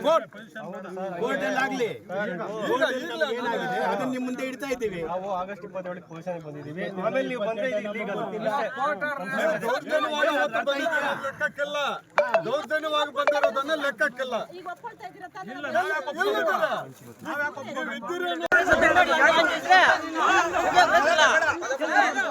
court. Court ಅಲ್ಲಿ ಆಗ್ಲಿ ಅದನ್ನ ನಿಮ್ಮ ಮುಂದೆ ಇಡ್ತಾ ಇದ್ದೀವಿ ನಾವು ಆಗಸ್ಟ್ ಇಪ್ಪತ್ತೇಳಕ್ಕೆ ಪೊಸಿಷನ್ ಬಂದಿದ್ದೀವಿ ಆಮೇಲೆ ನೀವು ಬಂದ್ರೆ ಇದು ಬಂದಿದ್ದೀರ ಲೆಕ್ಕಕ್ಕಿಲ್ಲ ದೌರ್ಜನ್ಯವಾಗಿ ಬಂದಿರೋದನ್ನ ಲೆಕ್ಕಕ್ಕಿಲ್ಲ ಇದ್ದೀರೇನೋ?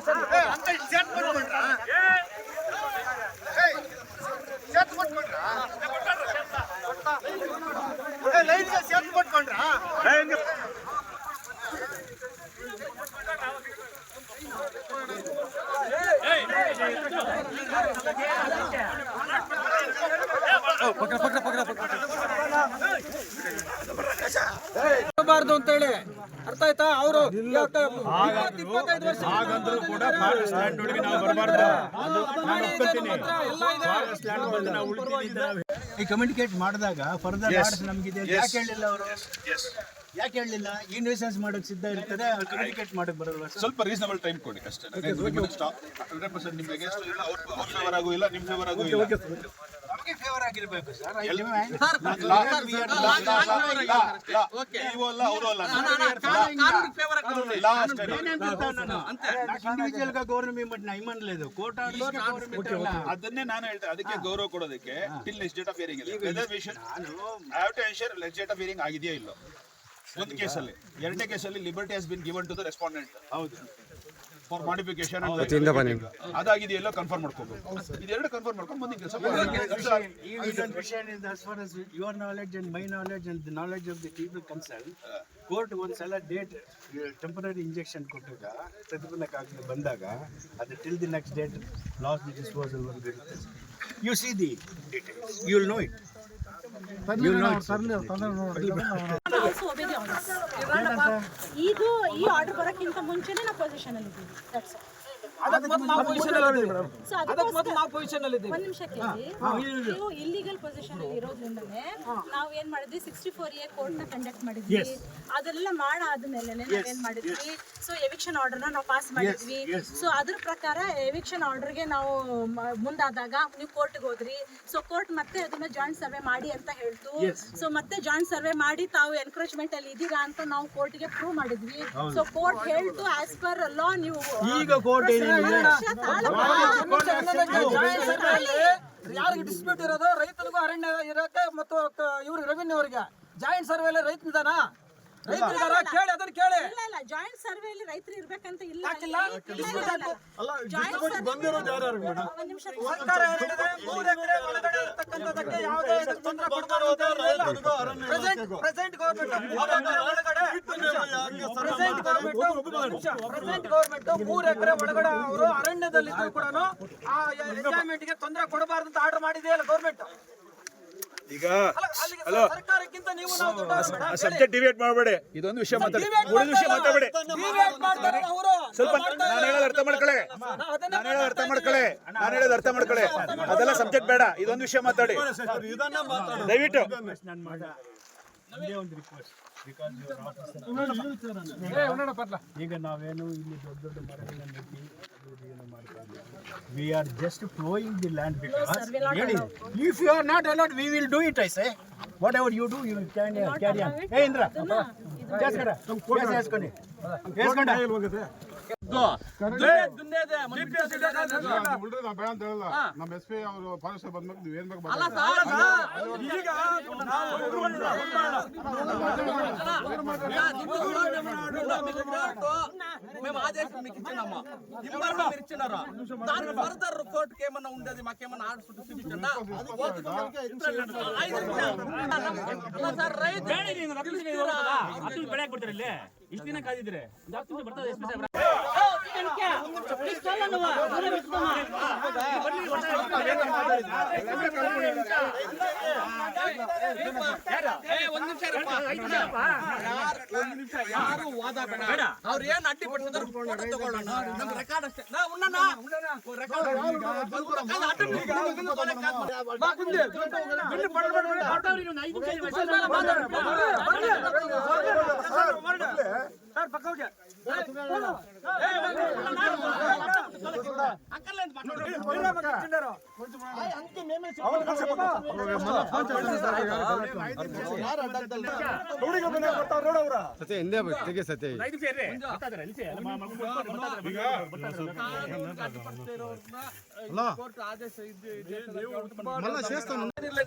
Sẽ 哎哎 ಬಾರ್ದು ಅಂತ ಹೇಳಿ. ಅರ್ಥ ಆಯ್ತಾ? ಅವರು ಇಪ್ಪತ್ತೈದು ವರ್ಷ ಈ ಕಮ್ಯುನಿಕೇಟ್ ಮಾಡಿದಾಗ ಫರ್ದರ್ ಆರ್ಡರ್ಸ್ ನಮ್ಗಿದೆ. ಯಾಕೆ ಹೇಳಿಲ್ಲ ಅವರು? ಯಾಕೆ ಹೇಳಲಿಲ್ಲ? ಇನ್ವೆಸ್ಟೆನ್ಸ್ ಮಾಡಕ್ ಸಿದ್ಧ ಇರ್ತಾರೆ ಕಮ್ಯುನಿಕೇಟ್ ಮಾಡಕ್ ಬರಲ್ಲ ಸರ್? ಸ್ವಲ್ಪ ರೀಸನಬಲ್ ಟೈಮ್ ಕೊಡಿ ಅಷ್ಟೇ. ಹಂಡ್ರೆಡ್ ಪರ್ಸೆಂಟ್ ನಿಮ್ಗೆ ಅವ್ರ ಫೇವರ್ ಆಗು ಇಲ್ಲ ನಿಮ್ಮ ಫೇವರ್ ಆಗೂ ಇಲ್ಲ. ಆಗಿರ್ಬೇಕು ಸರ್. ನೀವು ಅಲ್ಲ ಅವರು ಅಲ್ಲ. ಇಂಡಿವಿಜುವಲ್ గా గవర్నమెంట్ నైమన్ లేదు కోర్ట్ ಅದನ್ನೇ ನಾನು ಹೇಳ್ತಾ ಅದಕ್ಕೆ ಗೌರವ ಕೊಡೋದಕ್ಕೆ till last date of hearing ಇದೆ whether we have to ensure last date of hearing ಆಗಿದೆಯಾ ಇಲ್ಲೋ? ಒಂದು ಕೇಸಲ್ಲಿ. ಎರಡನೇ ಕೇಸಲ್ಲಿ liberty has been given to the respondent ಹೌದು. ಫಾರ್ ಮಾಡಿಫಿಕೇಶನ್ ಅದಾಗಿದೆಯಲ್ಲ ಕನ್ಫರ್ಮ್ ಮಾಡ್ಕೋಬೇಕು. ಇದೆರಡು ಕನ್ಫರ್ಮ್ ಮಾಡ್ಕೊಂಡು ಕೆಲಸ as far as your knowledge and my knowledge and the knowledge of the people concerned court ಒಂದ್ಸಲ ಡೇಟ್ ಟೆಂಪರರಿ ಇಂಜೆಕ್ಷನ್ ಕೊಟ್ಟಾಗ ಪ್ರತಿಫಲಕ್ಕಾಗಲಿ ಬಂದಾಗ ಅದು till the next date last the disposal ಒಂದು ಇರುತ್ತೆ. You see the details you will know it ಇದು ಈ order ಬರೋಕ್ಕಿಂತ ಮುಂಚೆನೇ ನಾವು ಪೊಸಿಷನ್ ಅಲ್ಲಿ ಇದ್ದೀವಿ. ದಟ್ಸ್. ಅದಕ್ಕೆ ಮೊದಲು ನಾವು ಪೊಸಿಷನ್ ಅಲ್ಲಿ ಇದ್ದೀವಿ So ಅದಕ್ಕೆ ಮೊದಲು ನಾವು ಪೊಸಿಷನ್ ಅಲ್ಲಿ ಇದ್ದೀವಿ. ಒಂದ್ ನಿಮಿಷ ಕೇಳಿ ನೀವು ಇಲ್ಲಿಗಲ್ ಪೊಸಿಷನ್ ಅಲ್ಲಿ ಇರೋದ್ರಿಂದನೇ ನಾವ್ ಏನ್ ಮಾಡಿದ್ವಿ? ಸಿಕ್ಸ್ಟಿ ಫೋರ್ ಎ ಕೋರ್ಟ್ನ ಕಂಡಕ್ಟ್ ಮಾಡಿದ್ವಿ. ಅದೆಲ್ಲ ಮಾಡಾದ್ಮೇಲೆ ನಾವೇನ್ ಮಾಡಿದ್ವಿ? ಸೊ ಎವಿಕ್ಷನ್ ಆರ್ಡರ್ ನಾವು ಪಾಸ್ ಮಾಡಿದ್ವಿ. ಸೊ ಅದ್ರ ಪ್ರಕಾರ ಎವಿಕ್ಷನ್ ಆರ್ಡರ್ಗೆ ನಾವು ಮ- ಮುಂದಾದಾಗ ನೀವು ಕೋರ್ಟ್ಗೆ ಹೋದ್ರಿ. ಸೊ ಕೋರ್ಟ್ ಮತ್ತೆ ಅದನ್ನ ಜಾಯಿಂಟ್ ಸರ್ವೆ ಮಾಡಿ ಅಂತ ಹೇಳ್ತು. ಸೊ ಮತ್ತೆ ಜಾಯಿಂಟ್ ಸರ್ವೆ ಮಾಡಿ ತಾವು ಎನ್ಕ್ರೋಚ್ಮೆಂಟ್ ಅಲ್ಲಿ ಇದೀರಾ ಅಂತ ನಾವು ಕೋರ್ಟ್ಗೆ ಪ್ರೂವ್ ಮಾಡಿದ್ವಿ. ಸೊ ಕೋರ್ಟ್ ಹೇಳ್ತು ಆಸ್ ಪರ್ ಲಾ ನೀವು ಈಗ ಕೋರ್ಟ್ ಯಾರಿಗೆ ಡಿಸ್ಪ್ಯೂಟ್ ಇರೋದು ರೈತರಿಗೂ ಅರಣ್ಯ ಇರೋಕೆ ಮತ್ತು ಇವ್ರಿಗೆ ರೆವಿನ್ಯೂ ಅವರಿಗೆ. Joint survey ರೈತನಿದಾನ? ರೈತರಿದಾರ ಕೇಳಿ ಅದನ್ನ ಕೇಳಿ. ಇಲ್ಲ ಇಲ್ಲ. ಜಾಯಿಂಟ್ ಸರ್ವೆ ಅಲ್ಲಿ ರೈತರು ಇರ್ಬೇಕಂತ ಇಲ್ಲ. ಯಾಕಿಲ್ಲ? ಇಲ್ಲ, ಇಲ್ಲ, ಇಲ್ಲ, ಇಲ್ಲ. ಅಲ್ಲ Joint ಡಿಸ್ಟ್ರಿಬ್ಯೂಟ್ survey- ಬಂದಿರೋದು ಯಾರ್ಯಾರು ಮೇಡಮ್? ಒಂದ್ ನಿಮಿಷ ಸರ್ಕಾರ ಹೇಳಿದೆ ಮೂರು ಎಕರೆ ಒಳಗಡೆ ಇರ್ತಕ್ಕಂಥದ್ದಕ್ಕೆ ಯಾವುದೇ ಇದಕ್ಕೆ ತೊಂದರೆ ಕೊಡಬಾರ್ದು ಅಂತ ರೈತರಿಗೂ ಪ್ರೆಸೆಂಟ್ ಪ್ರೆಸೆಂಟ್ ಗೌರ್ಮೆಂಟ್ ಮೂರು ಎಕರೆ ಒಳಗಡೆ ಪ್ರೆಸೆಂಟ್ ಗೌರ್ಮೆಂಟ್ ಪ್ರೆಸೆಂಟ್ ಗೌರ್ಮೆಂಟ್ ಮೂರು ಎಕರೆ ಒಳಗಡೆ ಅವರು ಅರಣ್ಯದಲ್ಲಿ ಕೂಡ ಆ ಎಂಜಾಯ್ಮೆಂಟ್ಗೆ ತೊಂದರೆ ಕೊಡಬಾರ್ದು ಅಂತ ಆರ್ಡರ್ ಮಾಡಿದೆಯಲ್ಲ ಗೌರ್ಮೆಂಟ್ ಈಗ ಅಲ್ಲಿಗೆ ಸರ್ಕಾರಕ್ಕಿಂತ ನೀವು ನಾವು ಸಬ್ಜೆಕ್ಟ್ ಡಿಬೇಟ್ ಮಾಡಬೇಡಿ. ಇದೊಂದು ವಿಷಯ ಮಾತಾಡಿ. ಉಳಿದ ವಿಷಯ ಮಾತಾಡಬೇಡಿ ಮಾತಾಡಬೇಡಿ ನಾನು ಹೇಳೋದು ಅರ್ಥ ಸ್ವಲ್ಪ ನಾನು ಹೇಳೋದು ಅರ್ಥ ಮಾಡ್ಕೊಳ್ಳಿ. ನಾನು ಹೇಳೋದು ಅರ್ಥ ಮಾಡ್ಕೊಳ್ಳಿ. ಅದೆಲ್ಲ ಸಬ್ಜೆಕ್ಟ್ ಬೇಡ. ಇದೊಂದು ವಿಷಯ ಮಾತಾಡಿ. ದಯವಿಟ್ಟು. ಈಗ ನಾವೇನು ಇಲ್ಲಿ ದೊಡ್ಡ ದೊಡ್ಡ ಮರಗಳನ್ನ ನೆಟ್ಟಿ ಮಾಡ್ಕೊಂಡು we are just flowing the land because ಹೇಳಿ if you are not allowed we will do it I say whatever you do you can carry on a Indra ಜಾಸ್ಕರ ಜಾಸ್ತಿ ಹಾಸ್ಕೊಂಡು ಹಾಸ್ಕೊಂಡ ದುನ್ನೇದೆ ಮನೆ ಬಿಟ್ಟು ಉಳ್ದ್ರೆ ನಾ ಬೇಡ ಅಂತ ಹೇಳಲ್ಲ ನಮ್ಮ ಎಸ್ ಪಿ ಅವರು ಫಾರೆಸ್ಟ್ ಬಂದ್ಮೇಲೆ ನೀವು ಏನ್ ಬೇಕು ಅಲ್ಲ ಮಾತಾಡಿ. ಸರ್, ಈಗ మేము ఆదేశం మీకు ఇచ్చినాము ఇమ్మన్నా మీరు ఇచ్చినారు దాని ఫర్దర్ కోర్టు కి ఏమన్నా ఉండేది మాకేమన్నా ఆర్డర్స్ ఉంటే చూపించండి ఐదు నిమిషాలు. సార్ రైతు ತಿಳಿಸ್ತೀರಾ? ಇಷ್ಟು ದಿನ ಕಾದಿದ್ರೆ ಬರ್ತದೆ ಇಷ್ಟೆಲ್ಲ ನಾವು ಏ, ಒಂದ್ ನಿಮಿಷ ಇರಪ್ಪ. ಯಾರು- ಒಂದ್ ನಿಮಿಷ ಯಾರು ವಾದ ಬೇಡ ಅವ್ರು ಏನ್ ಅಡ್ಡಿ ಪಡಿಸಿದ್ರು ಫೋಟೋ ತಗೊಳ್ಳೋಣ ನಮ್ ರೆಕಾರ್ಡ್ ಅಷ್ಟೇ ನಾ ಉಣ್ಣನ ರೆಕಾರ್ಡ್ ಕೋರ್ಟ್ ಆದೇಶ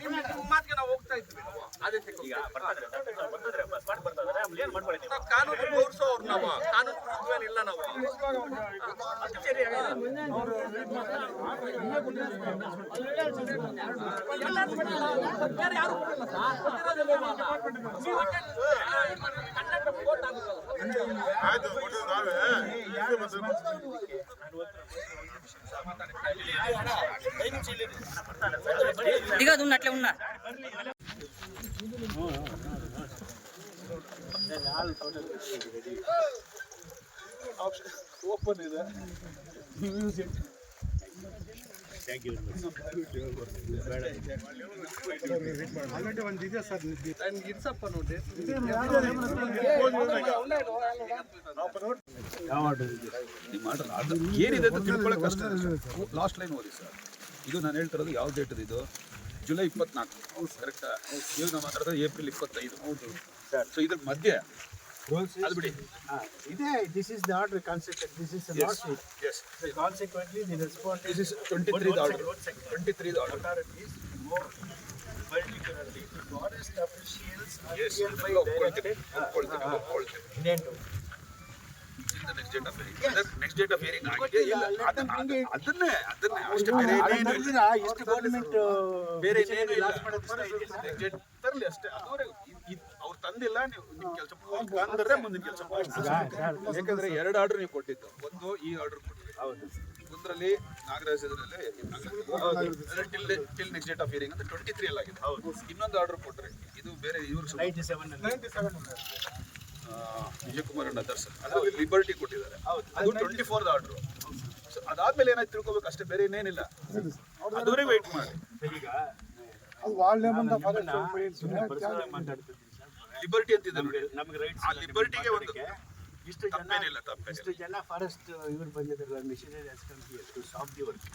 ನಿಮ್ಮ ಮಾತಿಗೆ ನಾವು ಹೋಗ್ತಾ ಇದ್ವಿ ನಾವು ಆದೇಶಕ್ಕೆ ನಾವು ಕಾನೂನು ಗೌರವಿಸೋರು ನಾವು ಕಾನೂನು ವಿರುದ್ಧವೇನಿಲ್ಲ ನಾವು ಬೇರೆ ಯಾರು ಕೊಡಲ್ಲ ಸರ್. ನೀವು ಒಟ್ಟೆ ಬಂದ್ರೆ ಓಪನ್ ಇದೆ ಏನಿದೆ ಅಂತ ತಿಳ್ಕೊಳ್ಳೋಕೆ ಕಷ್ಟ ಲಾಸ್ಟ್ ಲೈನ್ ಓದಿ ಸರ್. ಇದು ನಾನು ಹೇಳ್ತಿರೋದು ಯಾವ ಡೇಟ್ ಇದು? ಜುಲೈ ಇಪ್ಪತ್ನಾಲ್ಕು. ಕರೆಕ್ಟ್ ನೀವು ನಾವು ಮಾತಾಡೋದು ಏಪ್ರಿಲ್ ಇಪ್ಪತ್ತೈದು. ಹೌದು. ಸೊ ಇದ್ರ ಮಧ್ಯೆ ಅದು ಬಿಡಿ ಇದೇ this is the order concept this is not as consequently the response this is twenty three order twenty three order authorities more particularly to forest officials are as hereby ಒಪ್ಕೊಳ್ತೀನಿ directed- ಒಪ್ಕೊಳ್ತೀನಿ ಒಪ್ಕೊಳ್ತೀನಿ ಇನ್ನೇನು? Next date of hearing next date of hearing ಆಗಿದೆ ಇಲ್ಲ let ಅದ- them bring ಅದ- it. ಅದನ್ನೇ ಅದನ್ನೇ ಅಷ್ಟೇ ಬೇರೆ ಅದು ಇನ್ನೇನು ಇಲ್ಲ ನಡೆದಿರಾ? ಇಷ್ಟು ಗೌರ್ಮೆಂಟ್ ಬೇರೆ ಇನ್ನೇನು ಇಲ್ಲ ನೆಕ್ಸ್ಟ್ ಡೇಟ್ ತರಲಿ ಅಷ್ಟೇ ಅದವರೆಗೂ ಅವ್ರು ತಂದಿಲ್ಲ ನೀವು ನಿಮ್ ಕೆಲಸ ತಂದ್ರೆ ಮುಂದಿನ ಕೆಲಸ ಯಾಕಂದ್ರೆ ಎರಡು ಆರ್ಡರ್ ನೀವು ಕೊಟ್ಟಿದ್ದು ಒಂದು ಈ ಆರ್ಡರ್ ಕೊಟ್ಟಿದ್ದು ಹೌದು. ಒಂದರಲ್ಲಿ ನಾಗರಾಜ್ ಇದರಲ್ಲಿ till till next date of hearing ಅಂತ ಟ್ವೆಂಟಿ ತ್ರೀ ಅಲ್ಲಿ ಆಗಿದೆ. ಹೌದು. ಇನ್ನೊಂದು ಆರ್ಡರ್ ಕೊಟ್ಟರೆ ಇದು ಬೇರೆ ಇವರು ನೈಂಟಿ ಸೆವೆನ್ ವಿಜಯಕುಮಾರ್ ಅಣ್ಣ ದರ್ಶನ್. ಅದರಲ್ಲಿ ಲಿಬರ್ಟಿ ಕೊಟ್ಟಿದ್ದಾರೆ. ಅದು ಟ್ವೆಂಟಿ ಫೋರ್ ಆರ್ಡರ್. ಅದಾದ್ಮೇಲೆ ಏನಾಯ್ತು ತಿಳ್ಕೊಬೇಕು ಅಷ್ಟೇ ಬೇರೆ ಇನ್ನೇನಿಲ್ಲ. ಅದುವರೆಗೆ ವೆಯ್ಟ್ ಮಾಡಿ. ಈಗ ಮಾತಾಡ್ತಿದ್ದೀನಿ. ಲಿಬರ್ಟಿ ಅಂತ ಇದೆ ನಮ್ಗೆ ರೈಟ್ಸ್ ಆ ಲಿಬರ್ಟಿಗೆ ಒಂದು ಇಷ್ಟು ಜನ ತಪ್ಪೇನಿಲ್ಲ ತಪ್ಪೇನಿಲ್ಲ. ಇಷ್ಟು ಜನ ಫಾರೆಸ್ಟ್ ಇವ್ರು ಬಂದಿದ್ರಲ್ಲ missionary to stop the work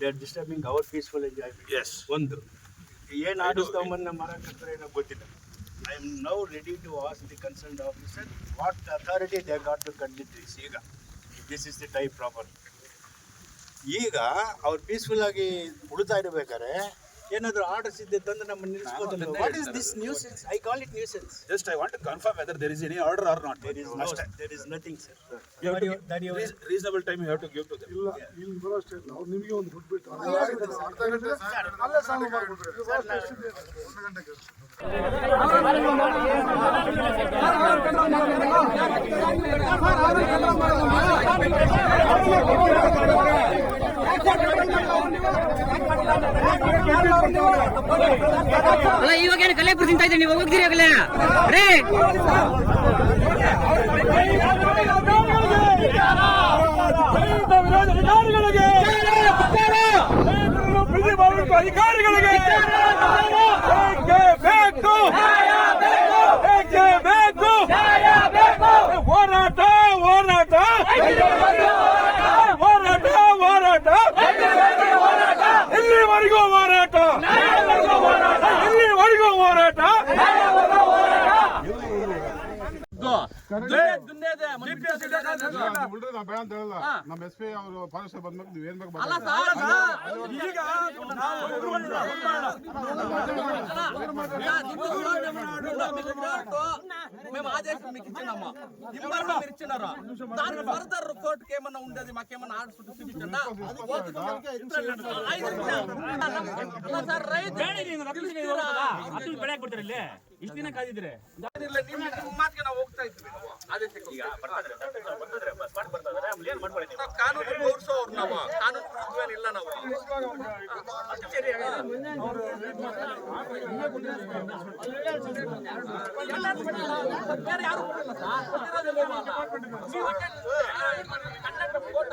they are disturbing our peaceful enjoyment as ಒಂದು. ಏನು ಆರ್ಡರ್ಸ್ ತಗೊಂಬಂದು ಮರ ಕಟ್ಟರೆ ಏನೋ ಗೊತ್ತಿಲ್ಲ. I am now ready to ask the concern officer what authority they got to cut the trees ಈಗ. This is the type proper ಈಗ ಅವ್ರು ಪೀಸ್ಫುಲ್ ಆಗಿ ಉಳಿತಾ ಇರಬೇಕಾದ್ರೆ ಏನಾದರೂ ಆರ್ಡರ್ಸ್ ಇದ್ದೆ ತಂದು ನಮ್ಮ ನಿಲ್ಲಿಸ್ಬೋದು what is this news I call it nuisance just I want to confirm whether there is any order or not There is no, there is nothing, sir. That you reasonable time you have to give to them ಇಲ್ಲಿ ಬರೋ ಅಷ್ಟೇ. ನಾವು ನಿಮಗೆ ಒಂದು ಬಿಟ್ಬಿಟ್ಟು ಅರ್ಧ ಗಂಟೆ ಅಲ್ಲೇ ಸಾಲು ಮಾಡ್ಬಿಟ್ರಿ ಒಂದು ಗಂಟೆಗೆ ಅಲ್ಲ ಇವಾಗ ಏನು ಕಲ್ಯಾಪುರ ತಿಂತ ಇದ್ದೀನಿ ನೀವು ಹೋಗ್ತೀರಿ ಆಗಲೇ ರೇ! ಅಧಿಕಾರಿಗಳಿಗೆ. ಬೇಕು ಬಿಡ್ರಿ ನಾ ಬೇಡ ಅಂತ ಹೇಳಲ್ಲ ನಮ್ಮ ಎಸ್ ಪಿ ಅವರು ಫಾರೆಸ್ಟ್ ಬಂದ್ಮೇಲೆ ನೀವು ಏನ್ ಬೇಕು ಅಲ್ಲ ಮಾತಾಡಿ. ಸರ್, ಈಗ మేము ఆదేశం మీకు ఇచ్చినాము ఇంబర్లో మీరు ఇచ్చినారు దానికి ఫర్దర్ కోర్టుకి ఏమన్నా ఉండేది మాకేమన్నా ఆర్డర్స్ చూపించండి ఐదు నిమిషాలు సార్ రైతు ಬೆಳೆ ಕೊಡ್ತಾರೆ ಇಲ್ಲಿ ಇಷ್ಟು ದಿನ ಕಾದಿದ್ರೆ? ಇಲ್ಲ, ನಿಮ್ಮ ನಿಮ್ಮ ಮಾತಿಗೆ ನಾವು ಹೋಗ್ತಾ ಇದ್ವಿ. ಆದೇಶಕ್ಕೆ ನಾವು? ಕಾನೂನು ಗೌರವಿಸೋರು ನಾವು. ಕಾನೂನು ವಿರುದ್ಧವೇನಿಲ್ಲ ನಾವು. ಬೇರೆ ಯಾರು ನೀವು. ಒಟ್ಟೆ ಕಂಡಕ್ಟರ್ ಕೋರ್ಟ್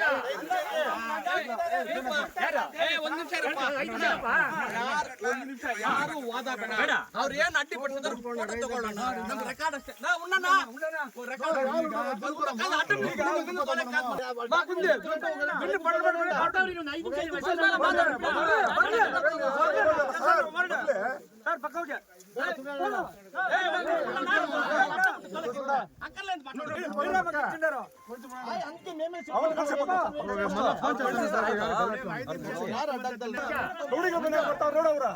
ಯಾರು- ಒಂದ್ ನಿಮಿಷ ಯಾರು ವಾದ ಬೇಡ ಅವ್ರು ಏನ್ ಅಡ್ಡಿ ಪಡಿಸಿದ್ರು ಫೋಟೋ ತಗೊಳ್ಳೋಣ ನಮ್ ರೆಕಾರ್ಡ್ ಅಷ್ಟೇ ನಾ ಉಣ್ಣನ ರೆಕಾರ್ಡ್ ಅಡ್ಡ ಬಾ ಕುಂದೆ ಬಿಲ್ಲು ಬಡ ಬಡ